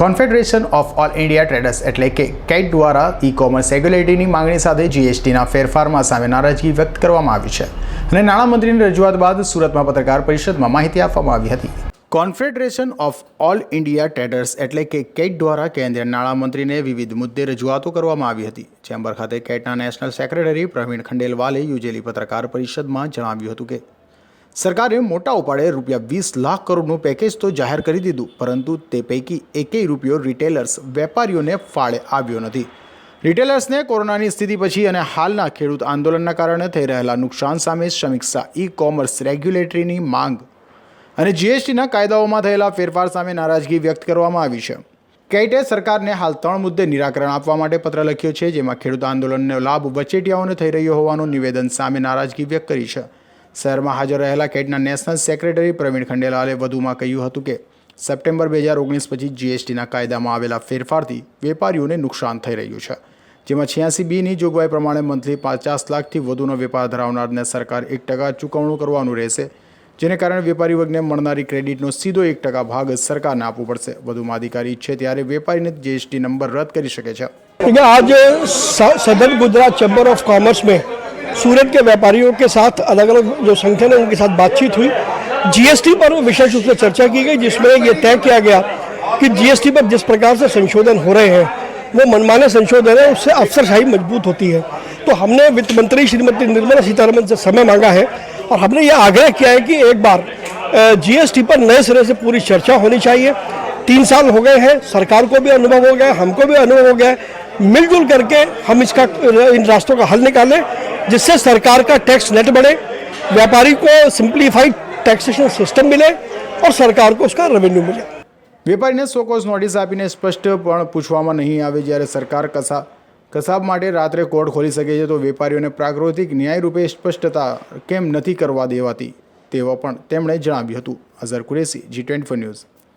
Confederation of all India traders એટલે કે cat દ્વારા ઈ કોમર્સ રેગ્યુલેટરીની માંગણી સાથે જીએસટીના ફેરફારમાં સામે નારાજગી વ્યક્ત કરવામાં આવી છે. અને નાણામંત્રીની રજૂઆત બાદ સુરતમાં પત્રકાર પરિષદમાં માહિતી આપવામાં આવી હતી. Confederation of all India traders એટલે કે કેટ દ્વારા કેન્દ્રીય નાણામંત્રીને વિવિધ મુદ્દે રજૂઆતો કરવામાં આવી હતી. ચેમ્બર ખાતે કેટના નેશનલ સેક્રેટરી પ્રવીણ ખંડેલવાલે યોજેલી પત્રકાર પરિષદમાં જણાવ્યું હતું કે સરકારે મોટા ઉપાડે રૂપિયા વીસ લાખ કરોડનું પેકેજ તો જાહેર કરી દીધું, પરંતુ તે પૈકી એકેય રૂપિયો રિટેલર્સ વેપારીઓને ફાળે આવ્યો નથી. રિટેલર્સને કોરોનાની સ્થિતિ પછી અને હાલના ખેડૂત આંદોલનના કારણે થઈ રહેલા નુકસાન સામે સમીક્ષા ઈ કોમર્સ રેગ્યુલેટરીની માંગ અને જીએસટીના કાયદાઓમાં થયેલા ફેરફાર સામે નારાજગી વ્યક્ત કરવામાં આવી છે. કેટે સરકારને હાલ ત્રણ મુદ્દે નિરાકરણ આપવા માટે પત્ર લખ્યો છે, જેમાં ખેડૂત આંદોલનનો લાભ વચેટિયાઓને થઈ રહ્યો હોવાનું નિવેદન સામે નારાજગી વ્યક્ત કરી છે. શહેરમાં હાજર રહેલા કેટના નેશનલ સેક્રેટરી પ્રવીણ ખંડેલાલે વધુમાં કહ્યું હતું કે, સપ્ટેમ્બર બે હજાર ઓગણીસ પછી જીએસટીના કાયદામાં આવેલા ફેરફારથી વેપારીઓને નુકસાન થઈ રહ્યું છે, જેમાં છ્યાસી બીની જોગવાઈ પ્રમાણે મંથલી પચાસ લાખથી વધુનો વેપાર ધરાવનારને સરકાર એક ટકા ચૂકવણું કરવાનું રહેશે, જેને કારણે વેપારી વર્ગને મળનારી ક્રેડિટનો સીધો એક ટકા ભાગ સરકારને આપવો પડશે. વધુમાં અધિકારી છે ત્યારે વેપારીને જીએસટી નંબર રદ કરી શકે છે. આજે સદન ગુજરાત ચેમ્બર ઓફ કોમર્સ મેં सूरत के व्यापारियों के साथ अलग अलग जो संगठन है, उनके साथ बातचीत हुई। जीएसटी पर विशेष रूप से चर्चा की गई, जिसमें ये तय किया गया कि जीएसटी पर जिस प्रकार से संशोधन हो रहे हैं, वो मनमाने संशोधन है, उससे अफसरशाही मज़बूत होती है। तो हमने वित्त मंत्री श्रीमती निर्मला सीतारमन से समय मांगा है और हमने ये आग्रह किया है कि एक बार जीएसटी पर नए सिरे से पूरी चर्चा होनी चाहिए। तीन साल हो गए हैं, सरकार को भी अनुभव हो गया, हमको भी अनुभव हो गया मिलजुल करके हम इसका इन रास्तों का हल निकालें जिससे सरकार का टैक्स नेट बढ़े व्यापारी को सिंप्लीफाइड टैक्सेशन सिस्टम मिले और सरकार को उसका रेवेन्यू मिले વેપારીને સોકોસ નોટિસ આપીને સ્પષ્ટ પણ પૂછવામાં નહીં આવે જ્યારે સરકાર કસા કસાબ માટે રાત્રે કોર્ટ ખોલી શકે છે તો વેપારીઓને પ્રાકૃતિક ન્યાય રૂપે સ્પષ્ટતા કેમ નથી કરવા દેવાતી તેવો પણ તેમણે જણાવ્યું હતું Azhar Qureshi G twenty news